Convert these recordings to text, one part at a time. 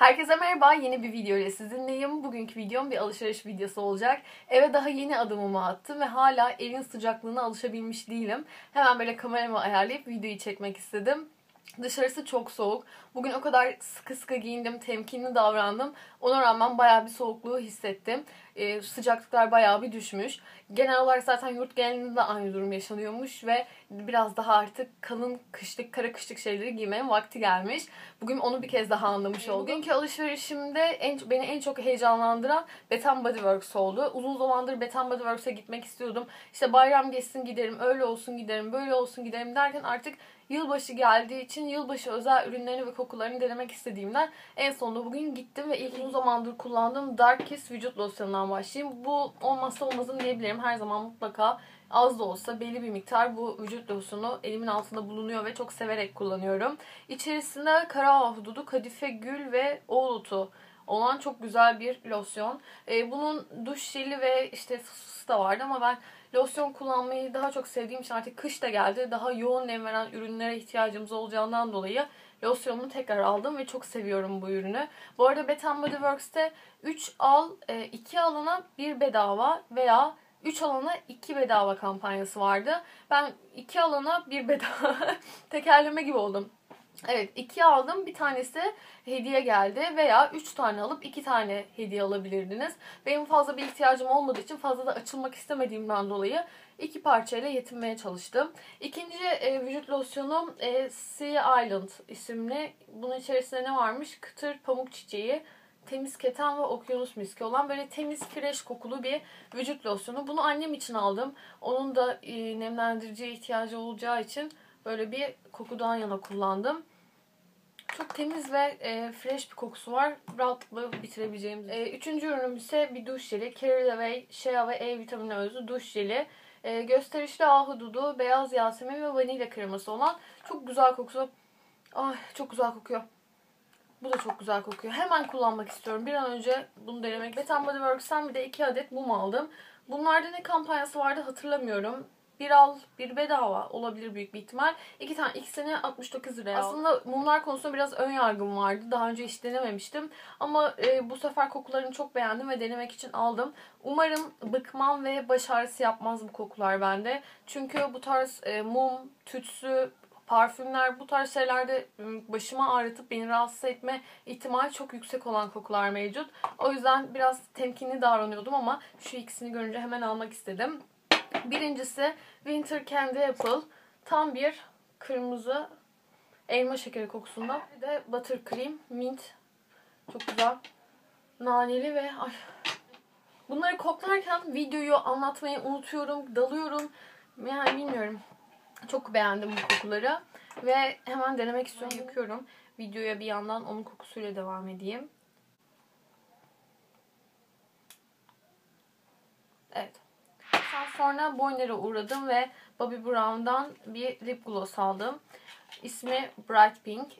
Herkese merhaba. Yeni bir video ile sizinleyim. Bugünkü videom bir alışveriş videosu olacak. Eve daha yeni adımımı attım ve hala evin sıcaklığına alışabilmiş değilim. Hemen böyle kameramı ayarlayıp videoyu çekmek istedim. Dışarısı çok soğuk. Bugün o kadar sıkı sıkı giyindim, temkinli davrandım. Ona rağmen bayağı bir soğukluğu hissettim. Ee, sıcaklıklar bayağı bir düşmüş. Genel olarak zaten yurt genelinde de aynı durum yaşanıyormuş ve biraz daha artık kalın kışlık, kara kışlık şeyleri giymenin vakti gelmiş. Bugün onu bir kez daha anlamış oldum. Bugünkü alışverişimde en, beni en çok heyecanlandıran Bath Body Works oldu. Uzun zamandır Bath Body Works'a gitmek istiyordum. İşte bayram geçsin giderim, öyle olsun giderim, böyle olsun giderim derken artık yılbaşı geldiği için yılbaşı özel ürünlerini ve kokularını denemek istediğimden en sonunda bugün gittim ve ilk uzun zamandır kullandığım Dark Kiss vücut losyonundan başlayayım. Bu olmazsa olmazım diyebilirim. Her zaman mutlaka az da olsa belli bir miktar bu vücut losyonu elimin altında bulunuyor ve çok severek kullanıyorum. İçerisinde kara ahududu, kadife gül ve oğlutu olan çok güzel bir losyon. Ee, bunun duş jeli ve işte fısfısı da vardı ama ben losyon kullanmayı daha çok sevdiğim için artık kış da geldi. Daha yoğun nem veren ürünlere ihtiyacımız olacağından dolayı losyonunu tekrar aldım ve çok seviyorum bu ürünü. Bu arada Bath Body Works'te 3 al, 2 e, alana 1 bedava veya 3 alana 2 bedava kampanyası vardı. Ben 2 alana 1 bedava tekerleme gibi oldum. Evet iki aldım bir tanesi hediye geldi veya üç tane alıp iki tane hediye alabilirdiniz. Benim fazla bir ihtiyacım olmadığı için fazla da açılmak istemediğimden dolayı iki parçayla yetinmeye çalıştım. İkinci e, vücut losyonu e, Sea Island isimli. Bunun içerisinde ne varmış? Kıtır pamuk çiçeği, temiz keten ve okyanus miski olan böyle temiz fresh kokulu bir vücut losyonu. Bunu annem için aldım. Onun da e, nemlendiriciye ihtiyacı olacağı için böyle bir kokudan yana kullandım. Çok temiz ve e, fresh bir kokusu var. Rahatlıkla bitirebileceğimiz. E, üçüncü ürünüm ise bir duş jeli. Carried Away Shea ve E vitamini özlü duş jeli. E, gösterişli ahududu, beyaz yasemin ve vanilya kreması olan çok güzel kokusu. Ay çok güzel kokuyor. Bu da çok güzel kokuyor. Hemen kullanmak istiyorum. Bir an önce bunu denemek. Bath Body Works'ten bir de iki adet mum aldım. Bunlarda ne kampanyası vardı hatırlamıyorum. Bir al, bir bedava olabilir büyük bir ihtimal. İki tane ikisini 69 liraya Aslında mumlar konusunda biraz ön yargım vardı. Daha önce hiç denememiştim. Ama e, bu sefer kokularını çok beğendim ve denemek için aldım. Umarım bıkmam ve baş ağrısı yapmaz bu kokular bende. Çünkü bu tarz e, mum, tütsü, parfümler bu tarz şeylerde başıma ağrıtıp beni rahatsız etme ihtimali çok yüksek olan kokular mevcut. O yüzden biraz temkinli davranıyordum ama şu ikisini görünce hemen almak istedim. Birincisi Winter Candy Apple. Tam bir kırmızı elma şekeri kokusunda. Bir de buttercream, mint. Çok güzel. Naneli ve ay. Bunları koklarken videoyu anlatmayı unutuyorum, dalıyorum. Yani bilmiyorum. Çok beğendim bu kokuları. Ve hemen denemek istiyorum. Yıkıyorum. Videoya bir yandan onun kokusuyla devam edeyim. Evet sonra Boyner'e uğradım ve Bobbi Brown'dan bir lip gloss aldım. İsmi Bright Pink.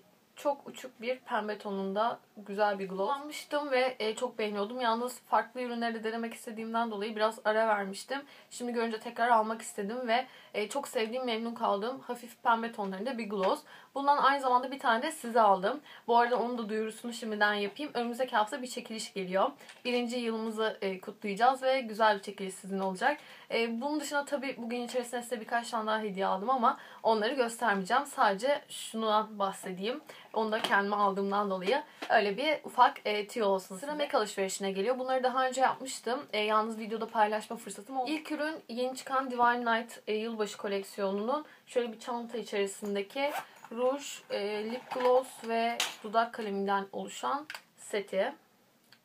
Çok uçuk bir pembe tonunda güzel bir gloss. Almıştım ve e, çok beğeniyordum. Yalnız farklı ürünleri de denemek istediğimden dolayı biraz ara vermiştim. Şimdi görünce tekrar almak istedim ve e, çok sevdiğim, memnun kaldığım hafif pembe tonlarında bir gloss. Bundan aynı zamanda bir tane de size aldım. Bu arada onun da duyurusunu şimdiden yapayım. Önümüzdeki hafta bir çekiliş geliyor. Birinci yılımızı e, kutlayacağız ve güzel bir çekiliş sizin olacak. E, bunun dışında tabii bugün içerisinde size birkaç tane daha hediye aldım ama onları göstermeyeceğim. Sadece şunu bahsedeyim. Onu da kendime aldığımdan dolayı öyle bir ufak e, tüyo olsun. Sıra Mac alışverişine geliyor. Bunları daha önce yapmıştım. E, yalnız videoda paylaşma fırsatım oldu. İlk ürün yeni çıkan Divine Night e, yılbaşı koleksiyonunun şöyle bir çanta içerisindeki ruj, e, lip gloss ve dudak kaleminden oluşan seti.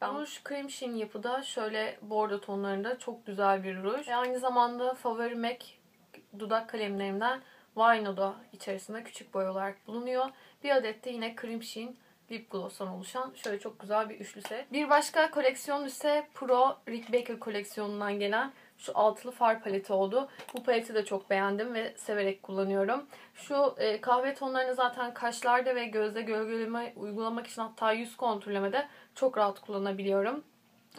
Ben ruj krem sheen yapıda şöyle bordo tonlarında çok güzel bir ruj. Ve aynı zamanda favori MAC dudak kalemlerimden Vino'da içerisinde küçük boy olarak bulunuyor. Bir adet de yine Cream Sheen lip gloss'tan oluşan şöyle çok güzel bir üçlü set. Bir başka koleksiyon ise Pro Rick Baker koleksiyonundan gelen şu altılı far paleti oldu. Bu paleti de çok beğendim ve severek kullanıyorum. Şu e, kahve tonlarını zaten kaşlarda ve gözde gölgeleme uygulamak için hatta yüz kontrollemede çok rahat kullanabiliyorum.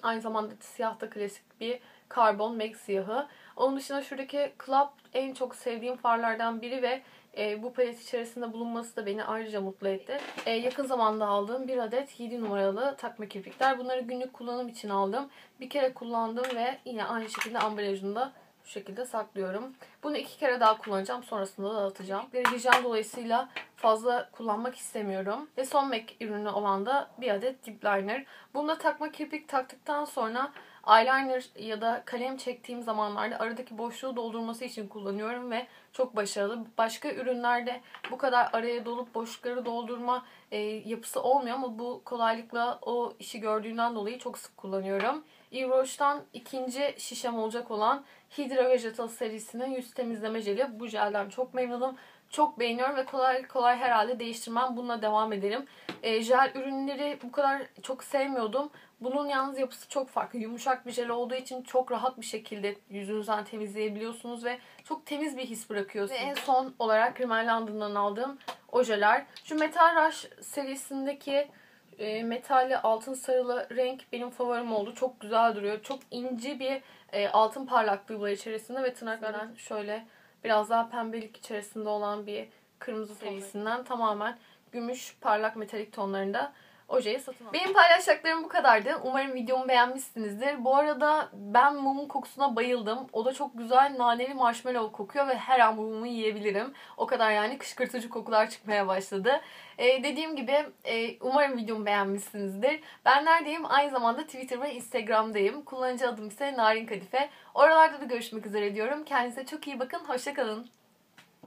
Aynı zamanda siyah da klasik bir karbon MAC siyahı. Onun dışında şuradaki Club en çok sevdiğim farlardan biri ve E, bu palet içerisinde bulunması da beni ayrıca mutlu etti. E, yakın zamanda aldığım bir adet 7 numaralı takma kirpikler. Bunları günlük kullanım için aldım. Bir kere kullandım ve yine aynı şekilde ambalajında bu şekilde saklıyorum. Bunu iki kere daha kullanacağım. Sonrasında da atacağım. Hijyen dolayısıyla fazla kullanmak istemiyorum. Ve son MAC ürünü olan da bir adet dip liner. Bunda takma kirpik taktıktan sonra eyeliner ya da kalem çektiğim zamanlarda aradaki boşluğu doldurması için kullanıyorum ve çok başarılı. Başka ürünlerde bu kadar araya dolup boşlukları doldurma e, yapısı olmuyor ama bu kolaylıkla o işi gördüğünden dolayı çok sık kullanıyorum. Yves ikinci şişem olacak olan Hydra Vegetal serisinin yüz temizleme jeli. Bu jelden çok memnunum. Çok beğeniyorum ve kolay kolay herhalde değiştirmem. Bununla devam ederim. E, jel ürünleri bu kadar çok sevmiyordum. Bunun yalnız yapısı çok farklı. Yumuşak bir jel olduğu için çok rahat bir şekilde yüzünüzden temizleyebiliyorsunuz ve çok temiz bir his bırakıyor. Ve en son olarak Rimmel London'dan aldığım ojeler. Şu Metal Rush serisindeki e, metalli altın sarılı renk benim favorim oldu. Çok güzel duruyor. Çok ince bir e, altın parlaklığı var içerisinde ve tırnaklardan şöyle biraz daha pembelik içerisinde olan bir kırmızı serisinden tamamen gümüş parlak metalik tonlarında ojeyi satın aldım. Benim paylaşacaklarım bu kadardı. Umarım videomu beğenmişsinizdir. Bu arada ben mumun kokusuna bayıldım. O da çok güzel naneli marshmallow kokuyor ve her an bu mumu yiyebilirim. O kadar yani kışkırtıcı kokular çıkmaya başladı. Ee, dediğim gibi e, umarım videomu beğenmişsinizdir. Ben neredeyim? Aynı zamanda Twitter ve Instagram'dayım. Kullanıcı adım ise Narin Kadife. Oralarda da görüşmek üzere diyorum. Kendinize çok iyi bakın. Hoşçakalın.